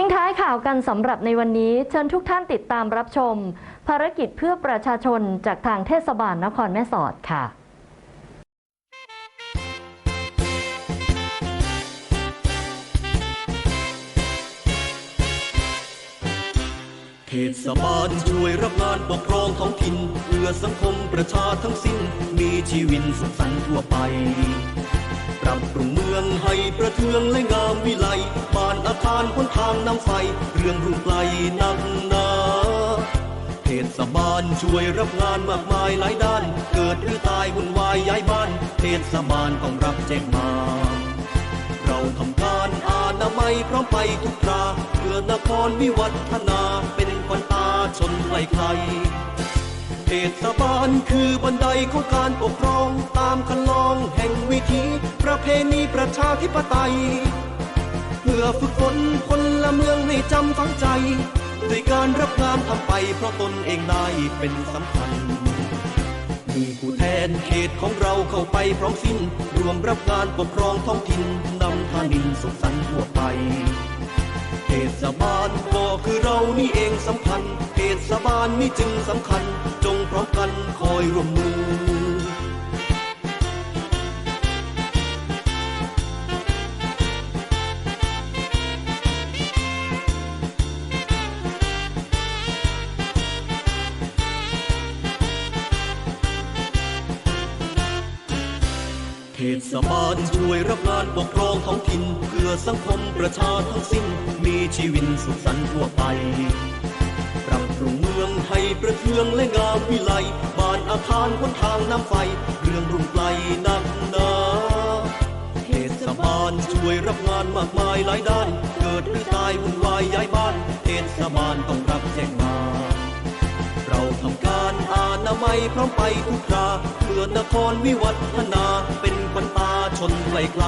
ทิ้งท้ายข่าวกันสำหรับในวันนี้ เชิญทุกท่านติดตามรับชม ภารกิจเพื่อประชาชนจากทางเทศบาลนครแม่สอดค่ะเทศบาลช่วยรับงานปกครองท้องถิ่นเพื่อสังคมประชาทั้งสิ้น มีชีวิตสุขสันต์ทั่วไป ปรับปรุง องให้ประเทืองและงามวิไลบ้านอาคารพ้นทางน้ำไฟ เรื่องรุ่งไกลนักนาเทศบาลช่วยรับงานมากมายหลายด้าน เกิดหรือตายวุ่นวายย้ายบ้าน เทศบาลต้องรับแจ้งมา เราทำการอานาไมัยพร้อมไปทุกคราเพื่อนครวิวัฒนาเป็นควันตาชนใครใครเทศบาลคือบันไดของการปกครองตามคัน ณีประชาธิปไตย เพื่อฝึกฝนคนละเมืองให้จำฝังใจ ด้วยการรับงานทำไปเพราะตนเองได้เป็นสำคัญมีผู้แทนเขตของเราเข้าไปพร้อมสิ้น รวมรับงานปกครองท้องถิ่นนำทานินสุขสันต์ทั่วไปเทศบาลก็คือเรานี่เองสำคัญเทศบาลนี่จึงสำคัญ จงพร้อมกันคอยร่วมมือ เทศบาลช่วยรับงานปกครองท้องถิ่นเพื่อสังคมประชาทั้งสิ้น มีชีวิตสุขสันต์ทั่วไป ปรับปรุงเมืองให้ประเทืองและงามวิไลบ้านอาคารบนทางน้ำไฟเรื่องรุ่งไกลนักหนาเทศบาลช่วยรับงานมากมายหลายด้าน เกิดหรือตายวุ่นวายย้ายบ้านเทศบาลต้องรับแจ้งมาเราทำการอานาไมัยพร้อมไปทุกคราเพื่อนครวิวัฒนาเป็น ชนไกล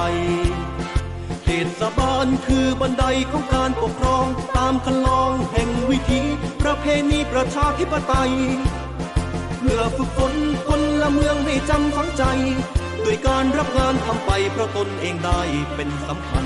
เทศบาลคือบันไดของการปกครอง ตามคันลองแห่งวิถีประเพณีประชาธิปไตยเมื่อฝึกฝนคนละเมืองให้จำฝังใจ ด้วยการรับงานทำไปเพราะตนเองได้เป็นสำคัญ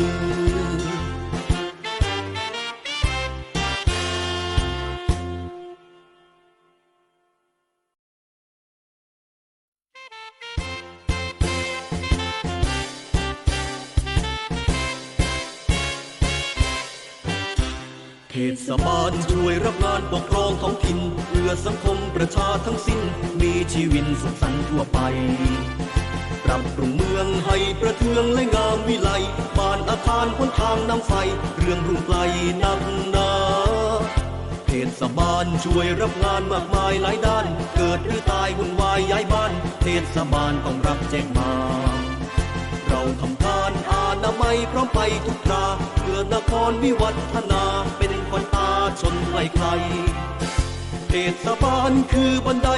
ือ เทศบาลช่วยรับงานปกครองท้องถิ่นเพื่อสังคมประชาทั้งสิ้น มีชีวิตสุขสันต์ทั่วไป ปรับปรุงเมืองให้ประเทืองและงามวิไลบ้านอาคารพ้นทางน้ำไฟเรื่องรุ่งไกลนักนาเทศบาลช่วยรับงานมากมายหลายด้าน เกิดหรือตายวุ่นวายย้ายบ้าน เทศบาลต้องรับแจ้งมาเราทำการอานาไมัยพร้อมไปทุกคราเพื่อนครวิวัฒนา ใครเทศบาลคือบันได